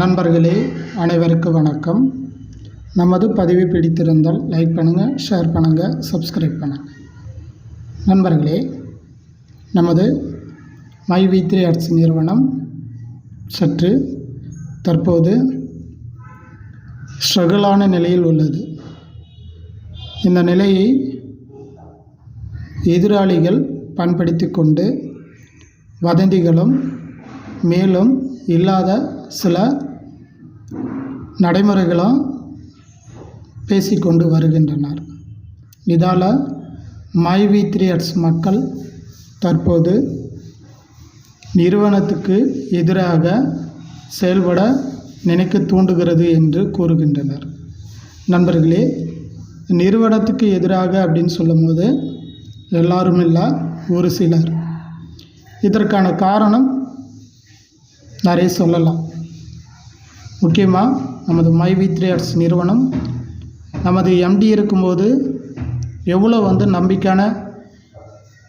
நண்பர்களே அனைவருக்கு வணக்கம். நமது பதிவு பிடித்திருந்தால் லைக் பண்ணுங்கள் ஷேர் பண்ணுங்கள் சப்ஸ்கிரைப் பண்ணுங்கள் நண்பர்களே நமது மை வி த்ரீ ஆர்ட்ஸ் நிறுவனம் சற்று தற்போது ஸ்ட்ரகிளான நிலையில் உள்ளது. இந்த நிலையை எதிராளிகள் பயன்படுத்தி கொண்டு வதந்திகளும் மேலும் இல்லாத சில நடைமுறைகளும் பேசிக்கொண்டு வருகின்றனர். இதால் மை வி த்ரீ மக்கள் தற்போது நிறுவனத்துக்கு எதிராக செயல்பட நினைக்க தூண்டுகிறது என்று கூறுகின்றனர். நண்பர்களே நிறுவனத்துக்கு எதிராக அப்படின்னு சொல்லும்போது எல்லாரும் இல்லை ஒரு சிலர். இதற்கான காரணம் நிறைய சொல்லலாம். முக்கியமாக நமது மை வி த்ரீ ஆர்ட்ஸ் நிறுவனம் நமது எம்டி இருக்கும்போது எவ்வளோ வந்து நம்பிக்கையான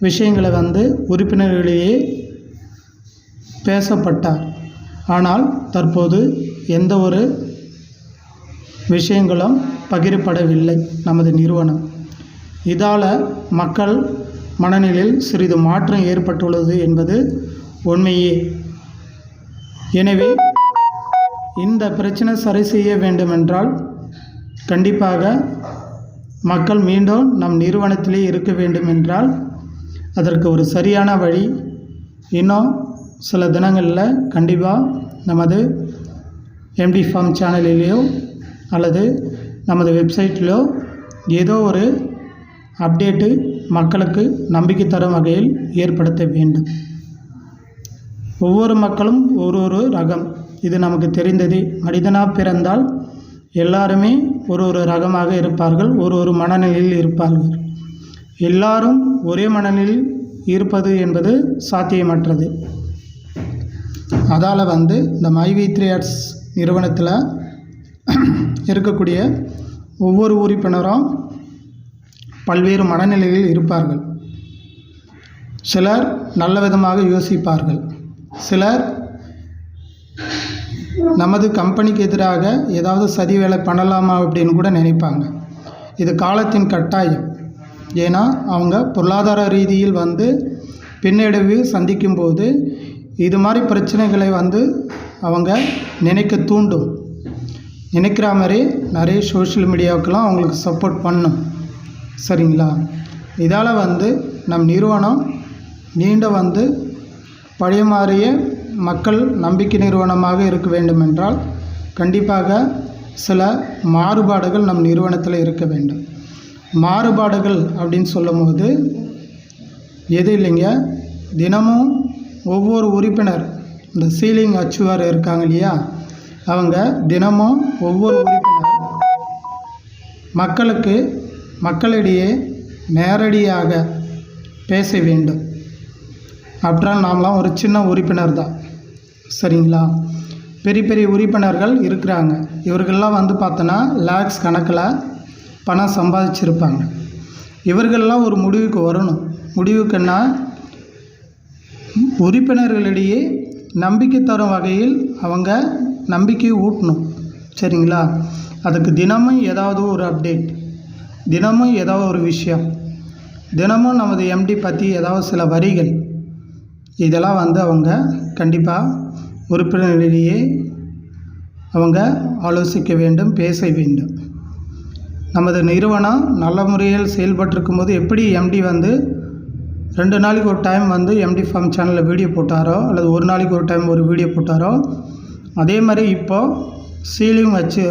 விஷயங்களை வந்து உறுப்பினர்களிடையே பேசப்பட்டார். ஆனால் தற்போது எந்த ஒரு விஷயங்களும் பகிரப்படவில்லை நமது நிறுவனம். இதால் மக்கள் மனநிலையில் சிறிது மாற்றம் ஏற்பட்டுள்ளது என்பது உண்மையே. எனவே இந்த பிரச்சனை சரி செய்ய வேண்டுமென்றால் கண்டிப்பாக மக்கள் மீண்டும் நம் நிறுவனத்திலே இருக்க வேண்டும் என்றால் அதற்கு ஒரு சரியான வழி இன்னும் சில தினங்களில் கண்டிப்பாக நமது எம்டி ஃபார்ம் சேனலிலேயோ அல்லது நமது வெப்சைட்லேயோ ஏதோ ஒரு அப்டேட்டு மக்களுக்கு நம்பிக்கை தரும் வகையில் ஏற்படுத்த வேண்டும். ஒவ்வொரு மக்களும் ஒரு ஒரு ரகம். இது நமக்கு தெரிந்தது. மனிதனாக பிறந்தால் எல்லாருமே ஒரு ஒரு ரகமாக இருப்பார்கள் ஒரு ஒரு மனநிலையில் இருப்பார்கள். எல்லாரும் ஒரே மனநிலையில் இருப்பது என்பது சாத்தியமற்றது. அதால் வந்து இந்த மைவி த்ரீ ஆர்ட்ஸ் நிறுவனத்தில் இருக்கக்கூடிய ஒவ்வொரு உறுப்பினரும் பல்வேறு மனநிலையில் இருப்பார்கள். சிலர் நல்ல விதமாக யோசிப்பார்கள். சிலர் நமது கம்பெனிக்கு எதிராக ஏதாவது சதி வேலை பண்ணலாமா அப்படின்னு கூட நினைப்பாங்க. இது காலத்தின் கட்டாயம். ஏன்னா அவங்க பொருளாதார ரீதியில் வந்து பின்னடைவு சந்திக்கும்போது இது மாதிரி பிரச்சனைகளை வந்து அவங்க நினைக்க தூண்டும். நினைக்கிற மாதிரி நிறைய சோஷியல் மீடியாவுக்கெல்லாம் அவங்களுக்கு சப்போர்ட் பண்ணும். சரிங்களா? இதால் வந்து நம் நிறுவனம் நீண்ட வந்து பழைய மாதிரியே மக்கள் நம்பிக்கை நிறுவனமாக இருக்க வேண்டுமென்றால் கண்டிப்பாக சில மாறுபாடுகள் நம் நிறுவனத்தில் இருக்க வேண்டும். மாறுபாடுகள் அப்படின்னு சொல்லும்போது எது இல்லைங்க? தினமும் ஒவ்வொரு உறுப்பினர் இந்த சீலிங் அச்சுவார் இருக்காங்க இல்லையா? அவங்க தினமும் ஒவ்வொரு உறுப்பினர் மக்களுக்கு மக்களிடையே நேரடியாக பேச வேண்டும். அப்படின்னால் நாமலாம் ஒரு சின்ன உறுப்பினர் தான். சரிங்களா? பெரிய பெரிய உறுப்பினர்கள் இருக்கிறாங்க. இவர்கள்லாம் வந்து பார்த்தோன்னா லேக்ஸ் கணக்கில் பணம் சம்பாதிச்சிருப்பாங்க. இவர்கள்லாம் ஒரு முடிவுக்கு வரணும். முடிவுக்குன்னா உறுப்பினர்களிடையே நம்பிக்கை தரும் வகையில் அவங்க நம்பிக்கை ஊட்டணும். சரிங்களா? அதுக்கு தினமும் ஏதாவது ஒரு அப்டேட். தினமும் ஏதாவது ஒரு விஷயம். தினமும் நமது எம்டி பற்றி ஏதாவது சில வரிகள். இதெல்லாம் வந்து அவங்க கண்டிப்பாக உறுப்பினர்களிடையே அவங்க ஆலோசிக்க வேண்டும் பேச வேண்டும். நமது நிறுவனம் நல்ல முறையில் செயல்பட்டிருக்கும் போது எப்படி எம்டி வந்து ரெண்டு நாளைக்கு ஒரு டைம் வந்து எம்டி ஃபார்ம் சேனலில் வீடியோ போட்டாரோ அல்லது ஒரு நாளைக்கு ஒரு டைம் ஒரு வீடியோ போட்டாரோ அதே மாதிரி இப்போது சீலிங் வச்சு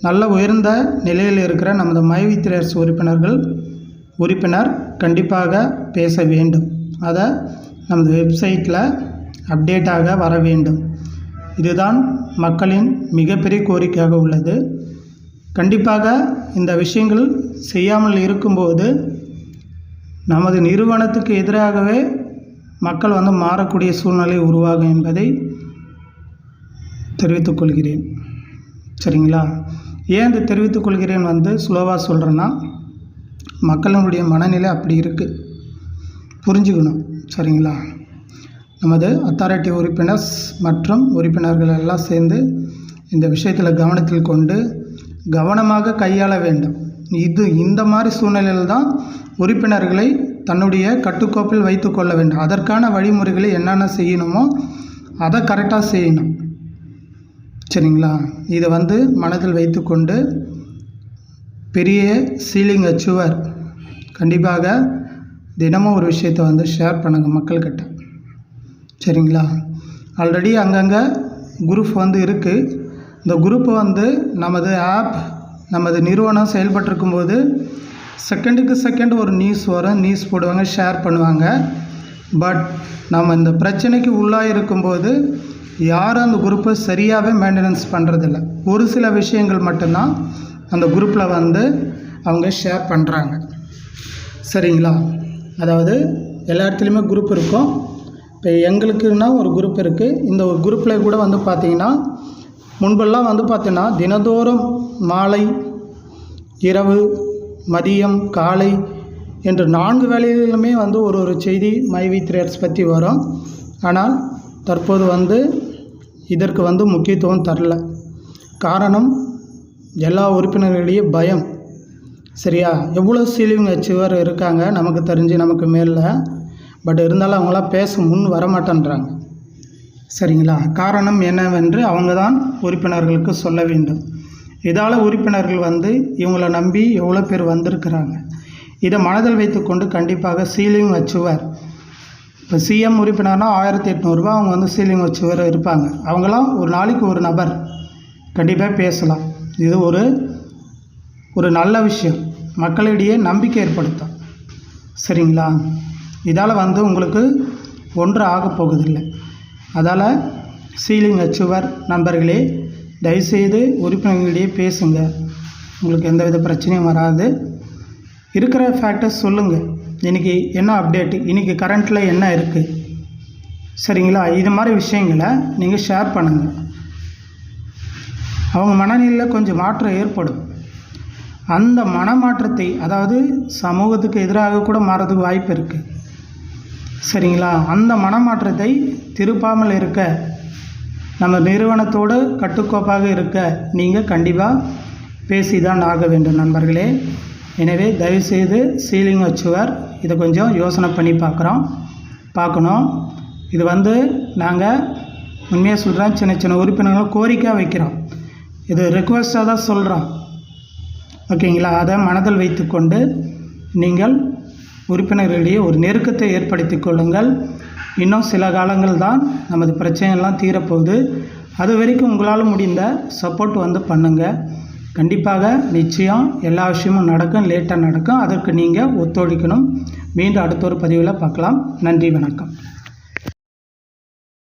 நல்ல உயர்ந்த நிலையில் இருக்கிற நமது மைவித்திரர்ஸ் உறுப்பினர்கள் உறுப்பினர் கண்டிப்பாக பேச வேண்டும். அதை நமது வெப்சைட்டில் அப்டேட்டாக வர வேண்டும். இதுதான் மக்களின் மிகப்பெரிய கோரிக்கையாக உள்ளது. கண்டிப்பாக இந்த விஷயங்கள் செய்யாமல் இருக்கும்போது நமது நிறுவனத்துக்கு எதிராகவே மக்கள் வந்து மாறக்கூடிய சூழ்நிலை உருவாகும் என்பதை தெரிவித்துக் கொள்கிறேன். சரிங்களா? ஏன் இதை தெரிவித்துக் கொள்கிறேன் வந்து ஸ்லோவாக சொல்கிறேன்னா மக்களினுடைய மனநிலை அப்படி இருக்குது புரிஞ்சுக்கணும். சரிங்களா? நமது அத்தாரிட்டி உறுப்பினர்ஸ் மற்றும் உறுப்பினர்கள் எல்லாம் சேர்ந்து இந்த விஷயத்தில் கவனத்தில் கொண்டு கவனமாக கையாள வேண்டும். இது இந்த மாதிரி சூழ்நிலையில் தான் உறுப்பினர்களை தன்னுடைய கட்டுக்கோப்பில் வைத்து கொள்ள வேண்டும். அதற்கான வழிமுறைகளை என்னென்ன செய்யணுமோ அதை கரெக்டாக செய்யணும். சரிங்களா? இதை வந்து மனதில் வைத்துக்கொண்டு பெரிய சீலிங் அச்சுவர் கண்டிப்பாக தினமும் ஒரு விஷயத்தை வந்து ஷேர் பண்ணுங்கள் மக்கள்கிட்ட. சரிங்களா? ஆல்ரெடி அங்கங்கே குரூப் வந்து இருக்குது இந்த குரூப் வந்து நமது ஆப் நமது நிறுவனம் செயல்பட்டிருக்கும் போது செகண்டுக்கு செகண்ட் ஒரு நியூஸ் வரும். நியூஸ் போடுவாங்க ஷேர் பண்ணுவாங்க. பட் நம்ம இந்த பிரச்சனைக்கு உள்ளாக இருக்கும்போது யாரும் அந்த குரூப்பை சரியாகவே மெயின்டெனன்ஸ் பண்ணுறதில்ல ஒரு சில விஷயங்கள் மட்டும்தான் அந்த குரூப்பில் வந்து அவங்க ஷேர் பண்ணுறாங்க சரிங்களா? அதாவது எல்லா இடத்துலையுமே குரூப் இருக்கும். இப்போ எங்களுக்குன்னா ஒரு குரூப் இருக்குது இந்த ஒரு குரூப்பில் கூட வந்து பார்த்திங்கன்னா முன்பெல்லாம் வந்து பார்த்தீங்கன்னா தினந்தோறும் மாலை இரவு மதியம் காலை என்று நான்கு வேலைகளிலுமே வந்து ஒரு ஒரு செய்தி மைவி த்ரேட்ஸ் பற்றி வரும். ஆனால் தற்போது வந்து இதற்கு வந்து முக்கியத்துவம் தரல. காரணம் எல்லா உறுப்பினர்களிடையே பயம். சரியா? எவ்வளோ சீலிங் அச்சீவர் இருக்காங்க? நமக்கு தெரிஞ்சு நமக்கு மேலே பட் இருந்தாலும் அவங்களாம் பேச முன் வரமாட்டேன்றாங்க. சரிங்களா? காரணம் என்னவென்று அவங்க தான் உறுப்பினர்களுக்கு சொல்ல வேண்டும். இதால் உறுப்பினர்கள் வந்து இவங்களை நம்பி எவ்வளோ பேர் வந்திருக்கிறாங்க. இதை மனதில் வைத்துக்கொண்டு கண்டிப்பாக சீலிங் வச்சுவர். இப்போ சிஎம் உறுப்பினர்னா ஆயிரத்தி எட்நூறுபா அவங்க வந்து சீலிங் வச்சுவர் இருப்பாங்க. அவங்களாம் ஒரு நாளைக்கு ஒரு நபர். கண்டிப்பாக பேசலாம். இது ஒரு ஒரு நல்ல விஷயம். மக்களிடையே நம்பிக்கை ஏற்படுத்தும். சரிங்களா? இதால் வந்து உங்களுக்கு ஒன்று ஆகப் போகுதில்லை. அதால் சீலிங் அச்சுவர் நண்பர்களே தயவுசெய்து உறுப்பினர்களிடையே பேசுங்க. உங்களுக்கு எந்தவித பிரச்சனையும் வராது. இருக்கிற ஃபேக்டர்ஸ் சொல்லுங்கள் இன்றைக்கி என்ன அப்டேட்டு இன்றைக்கி கரண்ட்டில் என்ன இருக்குது சரிங்களா? இது மாதிரி விஷயங்களை நீங்கள் ஷேர் பண்ணுங்கள் அவங்க மனநிலையில் கொஞ்சம் மாற்றம் ஏற்படும். அந்த மனமாற்றத்தை அதாவது சமூகத்துக்கு எதிராக கூட மாறதுக்கு வாய்ப்பு இருக்குது சரிங்களா? அந்த மனமாற்றத்தை திருப்பாமல் இருக்க நம்ம நிறுவனத்தோடு கட்டுக்கோப்பாக இருக்க நீங்கள் கண்டிப்பாக பேசி தான் ஆக வேண்டும் நண்பர்களே. எனவே தயவுசெய்து சீலிங் வச்சுவர். இதை கொஞ்சம் யோசனை பண்ணி பார்க்குறோம். பார்க்கணும். இது வந்து நாங்கள் உண்மையாக சொல்கிறோம் சின்ன சின்ன உறுப்பினர்கள் கோரிக்கையாக வைக்கிறோம். இது ரெக்வஸ்ட்டாக தான் சொல்கிறோம் ஓகேங்களா? அதை மனதில் வைத்துக்கொண்டு நீங்கள் உறுப்பினர்களிடையே ஒரு நெருக்கத்தை ஏற்படுத்தி கொள்ளுங்கள். இன்னும் சில காலங்கள் தான் நமது பிரச்சனையெல்லாம் தீரப்போகுது. அது வரைக்கும் உங்களால் முடிந்த சப்போர்ட் வந்து பண்ணுங்கள் கண்டிப்பாக நிச்சயம் எல்லா விஷயமும் நடக்கும் லேட்டாக நடக்கும். அதற்கு நீங்கள் ஒத்துழைக்கணும். மீண்டும் அடுத்த ஒரு பதிவில் பார்க்கலாம். நன்றி வணக்கம்.